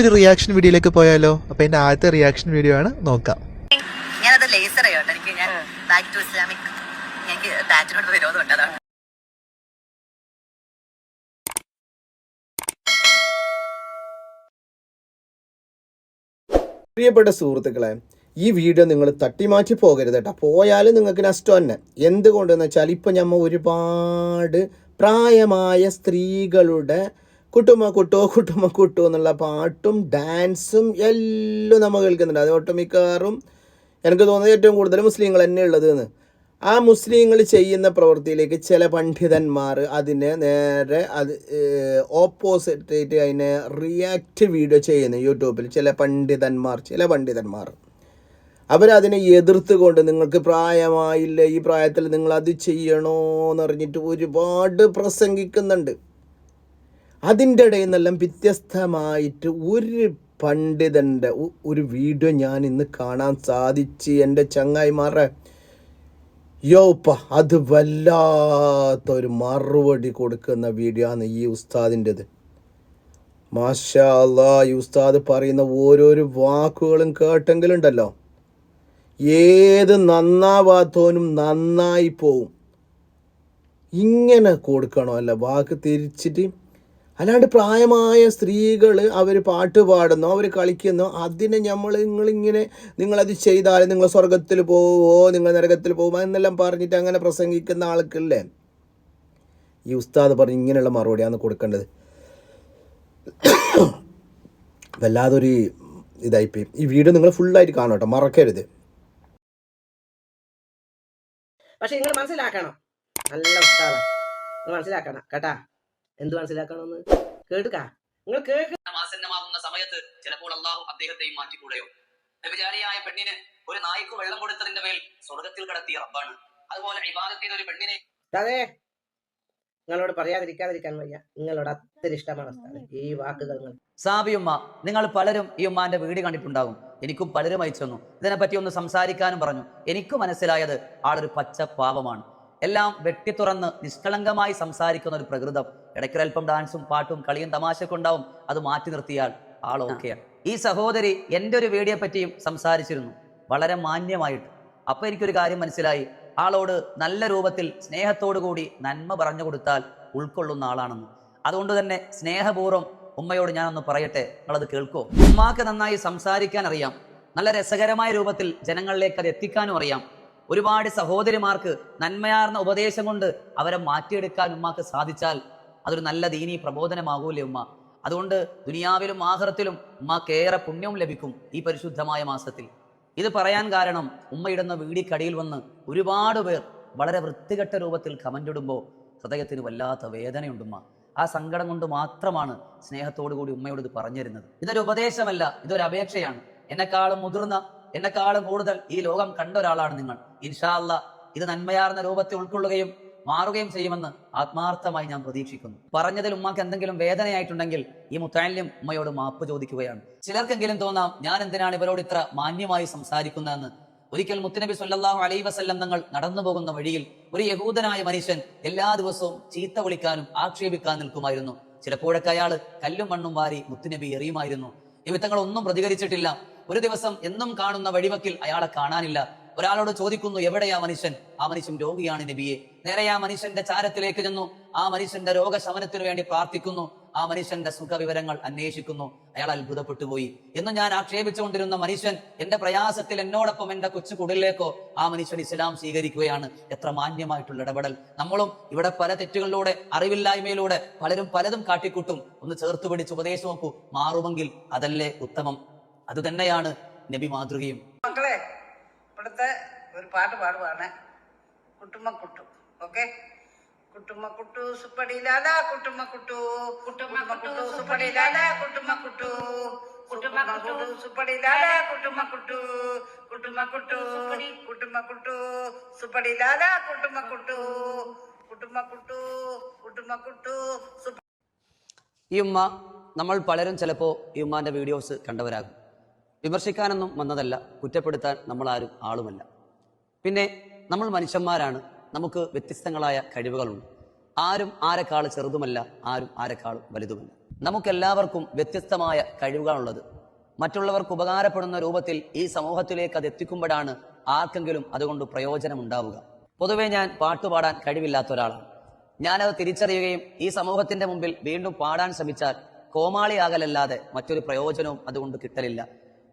ഒരു റിയാക്ഷൻ വീഡിയോയിലേക്ക് പോയാലോ? അപ്പൊ എന്റെ ആദ്യത്തെ റിയാക്ഷൻ വീഡിയോ ആണ്. നോക്കാം. ഞാനത് ലേസർ കേട്ടോ. എനിക്ക് ഞാൻ ബാക്ക് ടു ഇസ്ലാമിക് എനിക്ക് ടാറ്റിനോട് വിരോധമുണ്ട് അതാണ്. പ്രിയപ്പെട്ട സുഹൃത്തുക്കളെ ഈ വീഡിയോ നിങ്ങൾ തട്ടിമാറ്റി പോകരുത് കേട്ടോ. പോയാലും നിങ്ങൾക്ക് നഷ്ടം തന്നെ. എന്തുകൊണ്ടെന്ന് വെച്ചാൽ ഇപ്പം ഞമ്മ ഒരുപാട് പ്രായമായ സ്ത്രീകളുടെ കുട്ടുമ്മ കുട്ടോ കുട്ടുമ്മ കുട്ടോ എന്നുള്ള പാട്ടും ഡാൻസും എല്ലാം നമ്മൾ കേൾക്കുന്നുണ്ട്. അത് ഒട്ടുമിക്കാറും എനിക്ക് തോന്നുന്നത് ഏറ്റവും കൂടുതൽ മുസ്ലിങ്ങൾ തന്നെ ഉള്ളത് എന്ന്. ആ മുസ്ലിങ്ങൾ ചെയ്യുന്ന പ്രവൃത്തിയിലേക്ക് ചില പണ്ഡിതന്മാർ അതിനെ നേരെ അത് ഓപ്പോസിറ്റ് ആയിട്ട് അതിനെ റിയാക്റ്റ് വീഡിയോ ചെയ്യുന്നു യൂട്യൂബിൽ. ചില പണ്ഡിതന്മാർ ചില പണ്ഡിതന്മാർ. അവരതിനെ എതിർത്തുകൊണ്ട് നിങ്ങൾക്ക് പ്രായമായില്ല ഈ പ്രായത്തിൽ നിങ്ങൾ അത് ചെയ്യണോ എന്നറിഞ്ഞിട്ട് ഒരുപാട് പ്രസംഗിക്കുന്നുണ്ട്. അതിന്റെ ഇടയിൽ നിന്നെല്ലാം വ്യത്യസ്തമായിട്ട് ഒരു പണ്ഡിതന്റെ ഒരു വീഡിയോ ഞാൻ ഇന്ന് കാണാൻ സാധിച്ച്. എന്റെ ചങ്ങായിമാരെ യോപ്പ അത് വല്ലാത്തൊരു മറുപടി കൊടുക്കുന്ന വീഡിയോ ആണ് ഈ ഉസ്താദിന്റെത്. മാഷാ ഈ ഉസ്താദ് പറയുന്ന ഓരോരോ വാക്കുകളും കേട്ടെങ്കിലുണ്ടല്ലോ. ഏത് നന്നാവാത്തവനും നന്നായി പോവും. ഇങ്ങനെ കൊടുക്കണോ അല്ല വാക്ക് തിരിച്ചിട്ട് അല്ലാണ്ട് പ്രായമായ സ്ത്രീകൾ അവർ പാട്ട് പാടുന്നു അവർ കളിക്കുന്നു. അതിനെ നമ്മൾ നിങ്ങളിങ്ങനെ നിങ്ങളത് ചെയ്താൽ നിങ്ങൾ സ്വർഗത്തിൽ പോവോ നിങ്ങൾ നരകത്തിൽ പോവുമോ എന്നെല്ലാം പറഞ്ഞിട്ട് അങ്ങനെ പ്രസംഗിക്കുന്ന ആൾക്കല്ലേ? ഈ ഉസ്താദ് പറഞ്ഞ് ഇങ്ങനെയുള്ള മറുപടിയാണ് കൊടുക്കേണ്ടത്. വല്ലാതൊരു ഇതായിപ്പോയി. ഈ വീഡിയോ നിങ്ങൾ ഫുള്ളായിട്ട് കാണും കേട്ടോ മറക്കരുത്. പക്ഷെ നിങ്ങൾ മനസ്സിലാക്കണം. നല്ല ഉസ്താദ. മനസ്സിലാക്കണം. കേട്ടാ? എന്ത് മനസ്സിലാക്കണമെന്ന്? കേട്ടുക്കാ നിങ്ങൾ കേൾക്കുന്ന ആസന്നമാകുന്ന സമയത്ത് ചിലപ്പോൾ അള്ളാഹു അദ്ദേഹത്തെയും മാറ്റിക്കൂടെയോ? വ്യഭിചാരിയായ പെണ്ണിന് ഒരു നായ്ക്ക് വെള്ളം കൊടുത്തതിന്റെ മേൽ സ്വർഗത്തിൽ കടത്തിയ റബ്ബാണ്. അതുപോലെ ഇബാദത്തിന് ഒരു പെണ്ണിനെ അതെ. നിങ്ങളോട് പറയാതിരിക്കാതിരിക്കാൻ വയ്യ. നിങ്ങളോട് അത്ര ഇഷ്ടമാണ് ഈ വാക്കുകൾ സാബിയുമ്മ നിങ്ങൾ പലരും ഈ ഉമ്മാന്റെ വീട് കണ്ടിട്ടുണ്ടാകും. എനിക്കും പലരും അയച്ചു തന്നു ഇതിനെപ്പറ്റി ഒന്ന് സംസാരിക്കാനും പറഞ്ഞു. എനിക്ക് മനസ്സിലായത് ആളൊരു പച്ച പാവമാണ് എല്ലാം വെട്ടിത്തുറന്ന് നിഷ്കളങ്കമായി സംസാരിക്കുന്ന ഒരു പ്രകൃതം. ഇടയ്ക്കൊരൽപ്പം ഡാൻസും പാട്ടും കളിയും തമാശയൊക്കെ ഉണ്ടാവും അത് മാറ്റി നിർത്തിയാൽ ആൾ ഓക്കെയാണ് ഈ സഹോദരി എന്റെ ഒരു വീഡിയോ പറ്റിയും സംസാരിച്ചിരുന്നു. വളരെ മാന്യമായിട്ട്. അപ്പൊ എനിക്കൊരു കാര്യം മനസ്സിലായി. ആളോട് നല്ല രൂപത്തിൽ സ്നേഹത്തോടു കൂടി നന്മ പറഞ്ഞു കൊടുത്താൽ ഉൾക്കൊള്ളുന്ന ആളാണെന്ന്. അതുകൊണ്ട് തന്നെ സ്നേഹപൂർവം ഉമ്മയോട് ഞാനൊന്ന് പറയട്ടെ? നിങ്ങളത് കേൾക്കോ? ഉമ്മാക്ക് നന്നായി സംസാരിക്കാൻ അറിയാം. നല്ല രസകരമായ രൂപത്തിൽ ജനങ്ങളിലേക്ക് അത് എത്തിക്കാനും അറിയാം. ഒരുപാട് സഹോദരിമാർക്ക് നന്മയാർന്ന ഉപദേശം കൊണ്ട് അവരെ മാറ്റിയെടുക്കാൻ ഉമ്മാക്ക് സാധിച്ചാൽ അതൊരു നല്ല ദീനീ പ്രബോധനമാകൂലേ ഉമ്മ. അതുകൊണ്ട് ദുനിയാവിലും ആഹ്റത്തിലും ഉമ്മാക്ക് ഏറെ പുണ്യവും ലഭിക്കും ഈ പരിശുദ്ധമായ മാസത്തിൽ. ഇത് പറയാൻ കാരണം ഉമ്മയിടുന്ന വീടിക്കടിയിൽ വന്ന് ഒരുപാട് പേർ വളരെ വൃത്തികെട്ട രൂപത്തിൽ കമന്റ് ഇടുമ്പോൾ ഹൃദയത്തിന് വല്ലാത്ത വേദനയുണ്ടുമ്മ ആ സങ്കടം കൊണ്ട് മാത്രമാണ് സ്നേഹത്തോടു കൂടി ഉമ്മയോട് ഇത് പറഞ്ഞിരുന്നത്. ഇതൊരു ഉപദേശമല്ല ഇതൊരു അപേക്ഷയാണ്. എന്നെക്കാളും മുതിർന്ന എന്നെക്കാളും കൂടുതൽ ഈ ലോകം കണ്ട ഒരാളാണ് നിങ്ങൾ. ഇൻഷാ അല്ല ഇത് നന്മയാർന്ന രൂപത്തിൽ ഉൾക്കൊള്ളുകയും മാറുകയും ചെയ്യുമെന്ന് ആത്മാർത്ഥമായി ഞാൻ പ്രതീക്ഷിക്കുന്നു. പറഞ്ഞതിൽ ഉമ്മാക്ക് എന്തെങ്കിലും വേദനയായിട്ടുണ്ടെങ്കിൽ ഈ മുത്താലിം ഉമ്മയോട് മാപ്പ് ചോദിക്കുകയാണ്. ചിലർക്കെങ്കിലും തോന്നാം ഞാൻ എന്തിനാണ് ഇവരോട് ഇത്ര മാന്യമായി സംസാരിക്കുന്നതെന്ന്. ഒരിക്കൽ മുത്തുനബി സല്ലാഹു അലൈ വസല്ലം തങ്ങൾ നടന്നു പോകുന്ന വഴിയിൽ ഒരു യഹൂദനായ മനുഷ്യൻ എല്ലാ ദിവസവും ചീത്ത വിളിക്കാനും ആക്ഷേപിക്കാൻ നിൽക്കുമായിരുന്നു. ചിലപ്പോഴൊക്കെ അയാൾ കല്ലും മണ്ണും വാരി മുത്തുനബി എറിയുമായിരുന്നു. ഇവിത്തങ്ങൾ ഒന്നും പ്രതികരിച്ചിട്ടില്ല. ഒരു ദിവസം എന്നും കാണുന്ന വഴിവക്കിൽ അയാളെ കാണാനില്ല. ഒരാളോട് ചോദിക്കുന്നു എവിടെയാ മനുഷ്യൻ? ആ മനുഷ്യൻ രോഗിയാണ് നബിയെ. നേരെ ആ മനുഷ്യന്റെ ചാരത്തിലേക്ക് ചെന്നു. ആ മനുഷ്യന്റെ രോഗശമനത്തിനു വേണ്ടി പ്രാർത്ഥിക്കുന്നു. ആ മനുഷ്യന്റെ സുഖവിവരങ്ങൾ അന്വേഷിക്കുന്നു. അയാൾ അത്ഭുതപ്പെട്ടു പോയി എന്ന് ഞാൻ ആക്ഷേപിച്ചുകൊണ്ടിരുന്ന മനുഷ്യൻ എന്റെ പ്രയാസത്തിൽ എന്നോടൊപ്പം എന്റെ കൊച്ചു കുടിലേക്കോ ആ മനുഷ്യൻ ഇസ്ലാം സ്വീകരിക്കുകയാണ്. എത്ര മാന്യമായിട്ടുള്ള ഇടപെടൽ. നമ്മളും ഇവിടെ പല തെറ്റുകളിലൂടെ അറിവില്ലായ്മയിലൂടെ പലരും പലതും കാട്ടിക്കൂട്ടും. ഒന്ന് ചേർത്ത് പിടിച്ച് ഉപദേശം നോക്കൂ. മാറുമെങ്കിൽ അതല്ലേ ഉത്തമം. അത് തന്നെയാണ് നബി മാതൃകയും. മക്കളെ ഇവിടുത്തെ ഒരു പാട്ട് പാടുവാണ്. കുട്ടുമ്മക്കുട്ടു ഓക്കെ? കുട്ടുമ്മക്കുട്ടു സുപ്പടിയിലാല കുട്ടുമ്മക്കുട്ടു. കുട്ടുമ്മക്കുട്ടു കുട്ടുമ്മ കുട്ടു സുപ്പടിയിലാല കുട്ടുമ്മക്കുട്ടു. കുട്ടുമ്മക്കുട്ടു കുട്ടുമ്മ കുട്ടു സുപ്പടിയിലാല കുട്ടുമ്മക്കുട്ടു. കുട്ടുമ്മക്കുട്ടു കുട്ടുമ്മക്കുട്ടു കുട്ടുമ്മ കുട്ടു സുപ്പടിയിലാല കുട്ടുമ്മക്കുട്ടു. കുട്ടുമ്മക്കുട്ടു കുട്ടുമ്മക്കുട്ടു ഈ ഉമ്മ നമ്മൾ പലരും ചിലപ്പോൾ ഈ ഉമ്മാന്റെ വീഡിയോസ് കണ്ടവരാകും. വിമർശിക്കാനൊന്നും വന്നതല്ല കുറ്റപ്പെടുത്താൻ നമ്മൾ ആരും ആളുമല്ല. പിന്നെ നമ്മൾ മനുഷ്യന്മാരാണ് നമുക്ക് വ്യത്യസ്തങ്ങളായ കഴിവുകളുണ്ട്. ആരും ആരെക്കാൾ ചെറുതുമല്ല ആരും ആരെക്കാൾ വലുതുമല്ല. നമുക്കെല്ലാവർക്കും വ്യത്യസ്തമായ കഴിവുകളുള്ളത്. മറ്റുള്ളവർക്ക് ഉപകാരപ്പെടുന്ന രൂപത്തിൽ ഈ സമൂഹത്തിലേക്ക് അത് എത്തിക്കുമ്പോഴാണ് ആർക്കെങ്കിലും അതുകൊണ്ട് പ്രയോജനമുണ്ടാവുക. പൊതുവെ ഞാൻ പാട്ടുപാടാൻ കഴിവില്ലാത്ത ഒരാളാണ്. ഞാനത് തിരിച്ചറിയുകയും ഈ സമൂഹത്തിന്റെ മുമ്പിൽ വീണ്ടും പാടാൻ ശ്രമിച്ചാൽ കോമാളിയാകലല്ലാതെ മറ്റൊരു പ്രയോജനവും അതുകൊണ്ട് കിട്ടലില്ല.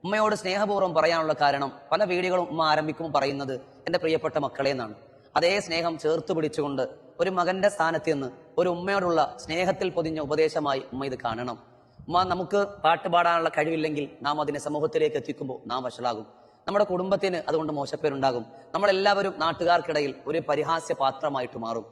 ഉമ്മയോട് സ്നേഹപൂർവം പറയാനുള്ള കാരണം പല വീഡിയോകളും ഉമ്മ ആരംഭിക്കുമ്പോൾ പറയുന്നത് എന്റെ പ്രിയപ്പെട്ട മക്കളെ എന്നാണ്. അതേ സ്നേഹം ചേർത്ത് പിടിച്ചുകൊണ്ട് ഒരു മകന്റെ സ്ഥാനത്ത് നിന്ന് ഒരു ഉമ്മയോടുള്ള സ്നേഹത്തിൽ പൊതിഞ്ഞ ഉപദേശമായി ഉമ്മ ഇത് കാണണം. ഉമ്മ നമുക്ക് പാട്ട് പാടാനുള്ള കഴിവില്ലെങ്കിൽ നാം അതിനെ സമൂഹത്തിലേക്ക് എത്തിക്കുമ്പോൾ നാം വഷളാകും. നമ്മുടെ കുടുംബത്തിന് അതുകൊണ്ട് മോശപ്പേരുണ്ടാകും. നമ്മളെല്ലാവരും നാട്ടുകാർക്കിടയിൽ ഒരു പരിഹാസ്യ പാത്രമായിട്ട് മാറും.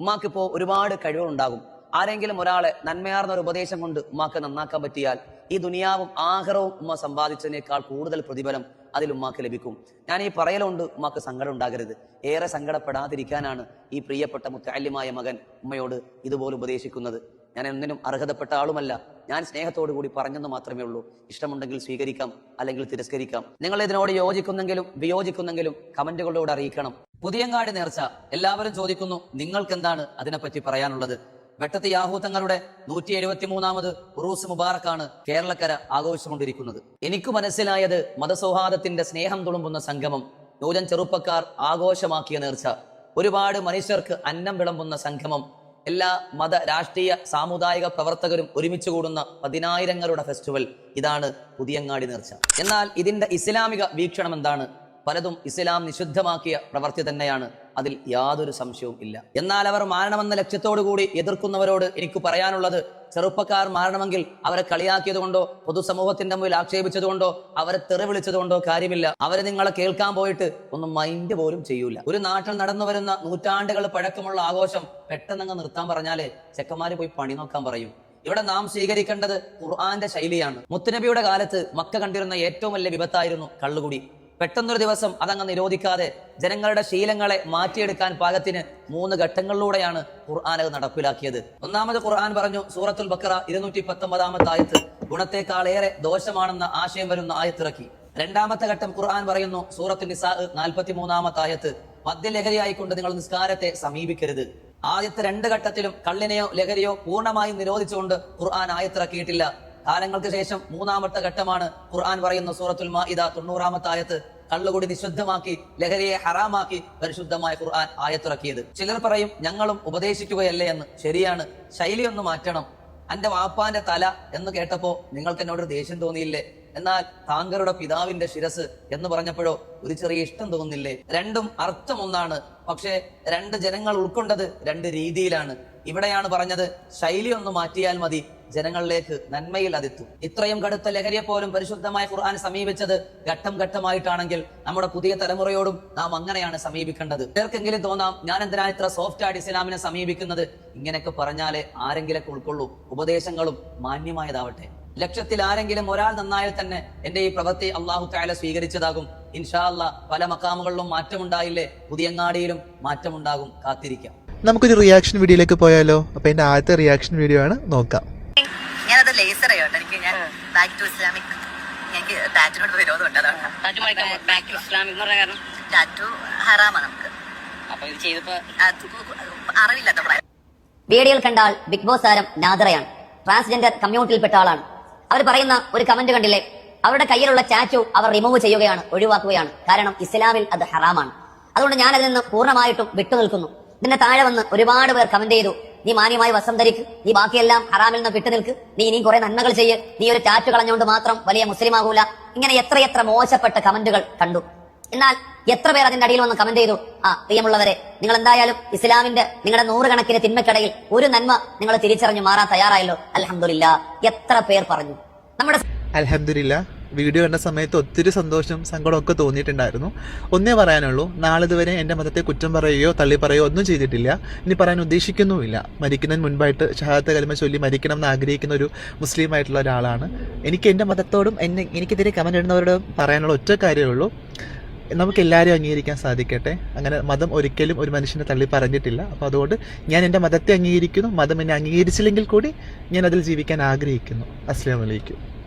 ഉമ്മാക്കിപ്പോ ഒരുപാട് കഴിവുകളുണ്ടാകും. ആരെങ്കിലും ഒരാളെ നന്മയാർന്ന ഒരു ഉപദേശം കൊണ്ട് ഉമ്മാക്ക് നന്നാക്കാൻ പറ്റിയാൽ ഈ ദുനിയാവും ആഹാരവും ഉമ്മ സമ്പാദിച്ചതിനേക്കാൾ കൂടുതൽ പ്രതിഫലം അതിൽ ഉമ്മാക്ക് ലഭിക്കും. ഞാൻ ഈ പറയലുണ്ട് ഉമ്മാക്ക് സങ്കടം ഉണ്ടാകരുത്. ഏറെ സങ്കടപ്പെടാതിരിക്കാനാണ് ഈ പ്രിയപ്പെട്ട മുത്തല്യമായ മകൻ ഉമ്മയോട് ഇതുപോലെ ഉപദേശിക്കുന്നത്. ഞാൻ എന്തിനും അർഹതപ്പെട്ട ആളുമല്ല. ഞാൻ സ്നേഹത്തോടു കൂടി പറഞ്ഞെന്ന് മാത്രമേ ഉള്ളൂ. ഇഷ്ടമുണ്ടെങ്കിൽ സ്വീകരിക്കാം അല്ലെങ്കിൽ തിരസ്കരിക്കാം. നിങ്ങൾ ഇതിനോട് യോജിക്കുന്നെങ്കിലും വിയോജിക്കുന്നെങ്കിലും കമന്റുകളിലൂടെ അറിയിക്കണം. പുതിയങ്ങാടി നേർച്ച എല്ലാവരും ചോദിക്കുന്നു നിങ്ങൾക്ക് എന്താണ് അതിനെപ്പറ്റി പറയാനുള്ളത്? വെട്ടത്ത് യാഹൂ തങ്ങളുടെ നൂറ്റി എഴുപത്തി മൂന്നാമത് ഉറൂസ് മുബാറക്കാണ് കേരളക്കര ആഘോഷിച്ചുകൊണ്ടിരിക്കുന്നത്. എനിക്ക് മനസ്സിലായത് മതസൗഹാർദ്ദത്തിന്റെ സ്നേഹം തുളുമ്പുന്ന സംഗമം നൂതൻ ചെറുപ്പക്കാർ ആഘോഷമാക്കിയ നേർച്ച ഒരുപാട് മനുഷ്യർക്ക് അന്നം വിളമ്പുന്ന സംഗമം എല്ലാ മത രാഷ്ട്രീയ സാമുദായിക പ്രവർത്തകരും ഒരുമിച്ച് കൂടുന്ന പതിനായിരങ്ങളുടെ ഫെസ്റ്റിവൽ ഇതാണ് പുതിയങ്ങാടി നേർച്ച. എന്നാൽ ഇതിന്റെ ഇസ്ലാമിക വീക്ഷണം എന്താണ്? പലതും ഇസ്ലാം നിഷിദ്ധമാക്കിയ പ്രവർത്തി തന്നെയാണ്. അതിൽ യാതൊരു സംശയവും ഇല്ല. എന്നാൽ അവർ മാരണമെന്ന ലക്ഷ്യത്തോടു കൂടി എതിർക്കുന്നവരോട് എനിക്ക് പറയാനുള്ളത് ചെറുപ്പക്കാർ മാറണമെങ്കിൽ അവരെ കളിയാക്കിയത് കൊണ്ടോ പൊതുസമൂഹത്തിന്റെ മുമ്പിൽ ആക്ഷേപിച്ചത് കൊണ്ടോ അവരെ തെറി വിളിച്ചത് കൊണ്ടോ കാര്യമില്ല. അവരെ നിങ്ങളെ കേൾക്കാൻ പോയിട്ട് ഒന്നും മൈൻഡ് പോലും ചെയ്യൂല. ഒരു നാട്ടിൽ നടന്നു വരുന്ന നൂറ്റാണ്ടുകൾ പഴക്കമുള്ള ആഘോഷം പെട്ടെന്നങ്ങ് നിർത്താൻ പറഞ്ഞാലേ ചെക്കന്മാര് പോയി പണി നോക്കാൻ പറയും. ഇവിടെ നാം സ്വീകരിക്കേണ്ടത് ഖുർആന്റെ ശൈലിയാണ്. മുത്തുനബിയുടെ കാലത്ത് മക്ക കണ്ടിരുന്ന ഏറ്റവും വലിയ വിപത്തായിരുന്നു കള്ളുകുടി. പെട്ടെന്നൊരു ദിവസം അതങ്ങ് നിരോധിക്കാതെ ജനങ്ങളുടെ ശീലങ്ങളെ മാറ്റിയെടുക്കാൻ പാകത്തിന് മൂന്ന് ഘട്ടങ്ങളിലൂടെയാണ് ഖുർആൻ അത് നടപ്പിലാക്കിയത്. ഒന്നാമത് ഖുർആൻ പറഞ്ഞു സൂറത്തുൽ ബക്കറ ഇരുന്നൂറ്റി പത്തൊമ്പതാമത്തെ ആയത്ത് ഗുണത്തെക്കാളേറെ ദോഷമാണെന്ന ആശയം വരുന്ന ആയത്തിറക്കി. രണ്ടാമത്തെ ഘട്ടം ഖുർആൻ പറയുന്നു സൂറത്തു നിസാ നാൽപ്പത്തി മൂന്നാമത്തെ ആയത്ത് മദ്യലഹരിയായിക്കൊണ്ട് നിങ്ങൾ നിസ്കാരത്തെ സമീപിക്കരുത്. ആദ്യത്തെ രണ്ട് ഘട്ടത്തിലും കള്ളിനെയോ ലഹരിയോ പൂർണമായും നിരോധിച്ചുകൊണ്ട് ഖുർആൻ ആയത്തിറക്കിയിട്ടില്ല. കാലങ്ങൾക്ക് ശേഷം മൂന്നാമത്തെ ഘട്ടമാണ് ഖുർആൻ പറയുന്ന സൂറത്തുൽ മാഇദ തൊണ്ണൂറാമത്തെ ആയത്ത് കള്ളുകൂടി നിശുദ്ധമാക്കി ലഹരിയെ ഹറാമാക്കി പരിശുദ്ധമായ ഖുർആൻ ആയത്തിറക്കിയത്. ചിലർ പറയും ഞങ്ങളും ഉപദേശിക്കുകയല്ലേ എന്ന്. ശരിയാണ്. ശൈലി ഒന്ന് മാറ്റണം. എന്റെ വാപ്പാന്റെ തല എന്ന് കേട്ടപ്പോ നിങ്ങൾക്ക് എന്നോട് ദേഷ്യം തോന്നിയില്ലേ? എന്നാൽ താങ്കളുടെ പിതാവിന്റെ ശിരസ് എന്ന് പറഞ്ഞപ്പോഴോ ഒരു ചെറിയ ഇഷ്ടം തോന്നില്ലേ? രണ്ടും അർത്ഥം ഒന്നാണ് പക്ഷേ രണ്ട് ജനങ്ങൾ ഉൾക്കൊണ്ടത് രണ്ട് രീതിയിലാണ്. ഇവിടെയാണ് പറഞ്ഞത് ശൈലി ഒന്ന് മാറ്റിയാൽ മതി. ജനങ്ങളിലേക്ക് നന്മയിൽ അതെത്തും. ഇത്രയും കടുത്ത ലഹരിയെ പോലും പരിശുദ്ധമായ ഖുർആൻ സമീപിച്ചത് ഘട്ടം ഘട്ടമായിട്ടാണെങ്കിൽ നമ്മുടെ പുതിയ തലമുറയോടും നാം അങ്ങനെയാണ് സമീപിക്കേണ്ടത്. ചിലർക്കെങ്കിലും തോന്നാം ഞാൻ എന്തിനാ ഇത്ര സോഫ്റ്റ് ആയിട്ട് ഇസ്ലാമിനെ സമീപിക്കുന്നത്? ഇങ്ങനെയൊക്കെ പറഞ്ഞാലേ ആരെങ്കിലും ഉൾക്കൊള്ളൂ. ഉപദേശങ്ങളും മാന്യമായതാവട്ടെ. ലക്ഷത്തിൽ ആരെങ്കിലും ഒരാൾ നന്നായാൽ തന്നെ എന്റെ ഈ പ്രവൃത്തി അള്ളാഹു താല സ്വീകരിച്ചതാകും. ഇൻഷാല്ല പല മക്കാമുകളിലും മാറ്റമുണ്ടായില്ലേ? പുതിയങ്ങാടിയിലും മാറ്റമുണ്ടാകും. കാത്തിരിക്കാം. നമുക്കൊരു റിയാക്ഷൻ വീഡിയോയിലേക്ക് പോയാലോ? അപ്പൊ എന്റെ ആദ്യത്തെ റിയാക്ഷൻ വീഡിയോ ആണ്. നോക്കാം ഞാനത് ലേസർ ചെയ്യട്ടെ എനിക്ക് ഞാൻ ബാക്ക് ടു ഇസ്ലാമിക് എനിക്ക് ടാറ്റിനോട് വിരോധമുണ്ട് അതാണ് ബാക്ക് ഇസ്ലാമിക് എന്ന് പറഞ്ഞ കാരണം? ടാറ്റു ഹറാമാണ് നമുക്ക്. അപ്പൊ ഇത് ചെയ്തപ്പോ അത് അറിവില്ലാത്ത പ്രായം വീഡിയോയിൽ കണ്ടാൽ ബിഗ് ബോസ് താരം നാദറയാണ്. ട്രാൻസ്ജെൻഡർ കമ്മ്യൂണിറ്റിയിൽപ്പെട്ട ആളാണ്. അവർ പറയുന്ന ഒരു കമന്റ് കണ്ടില്ലേ? അവരുടെ കയ്യിലുള്ള ടാറ്റു അവർ റിമൂവ് ചെയ്യുകയാണ് ഒഴിവാക്കുകയാണ്. കാരണം ഇസ്ലാമിൽ അത് ഹറാമാണ്. അതുകൊണ്ട് ഞാൻ അതിൽ നിന്ന് പൂർണമായിട്ടും വിട്ടുനിൽക്കുന്നു. ഇതിന്റെ താഴെ വന്ന് ഒരുപാട് പേർ കമന്റ് ചെയ്തു. നീ മാന്യമായി വസ്ത്രം ധരിക്ക്. നീ ബാക്കിയെല്ലാം ഹറാമിൽ നിന്ന് വിട്ടു നിൽക്ക്. നീ ഇനിയും കുറെ നന്മകൾ ചെയ്യ്. നീ ഒരു ചാറ്റ് കളഞ്ഞുകൊണ്ട് മാത്രം വലിയ മുസ്ലിം ആകൂല. ഇങ്ങനെ എത്രയെത്ര മോശപ്പെട്ട കമന്റുകൾ കണ്ടു. എന്നാൽ എത്ര പേർ അതിന്റെ അടിയിൽ വന്ന് കമന്റ് ചെയ്തു? ആ പ്രിയമുള്ളവരെ നിങ്ങൾ എന്തായാലും ഇസ്ലാമിന്റെ നിങ്ങളുടെ നൂറുകണക്കിന് തിന്മക്കടയിൽ ഒരു നന്മ നിങ്ങൾ തിരിച്ചറിഞ്ഞു മാറാൻ തയ്യാറായല്ലോ. അലഹമില്ല എത്ര പേർ പറഞ്ഞു? നമ്മുടെ അലഹമില്ല വീഡിയോ കണ്ട സമയത്ത് ഒത്തിരി സന്തോഷം സങ്കടമൊക്കെ തോന്നിയിട്ടുണ്ടായിരുന്നു. ഒന്നേ പറയാനുള്ളൂ നാളിതുവരെ എന്റെ മതത്തെ കുറ്റം പറയുകയോ തള്ളി പറയുകയോ ഒന്നും ചെയ്തിട്ടില്ല. ഇനി പറയാൻ ഉദ്ദേശിക്കുന്നുമില്ല. മരിക്കുന്നതിന് മുൻപായിട്ട് ഷഹാദത്ത് കലിമ ചൊല്ലി മരിക്കണം എന്ന് ആഗ്രഹിക്കുന്ന ഒരു മുസ്ലിം ആയിട്ടുള്ള ഒരാളാണ്. എനിക്ക് എന്റെ മതത്തോടും എന്നെ എനിക്കെതിരെ കമന്റ് ഇടുന്നവരോടും പറയാനുള്ള ഒറ്റ കാര്യമേ ഉള്ളൂ നമുക്ക് എല്ലാവരെയും അംഗീകരിക്കാൻ സാധിക്കട്ടെ. അങ്ങനെ മതം ഒരിക്കലും ഒരു മനുഷ്യനെ തള്ളി പറഞ്ഞിട്ടില്ല. അപ്പോൾ അതുകൊണ്ട് ഞാൻ എന്റെ മതത്തെ അംഗീകരിക്കുന്നു. മതം എന്നെ അംഗീകരിച്ചില്ലെങ്കിൽ കൂടി ഞാൻ അതിൽ ജീവിക്കാൻ ആഗ്രഹിക്കുന്നു. അസ്ലാം വലൈക്കും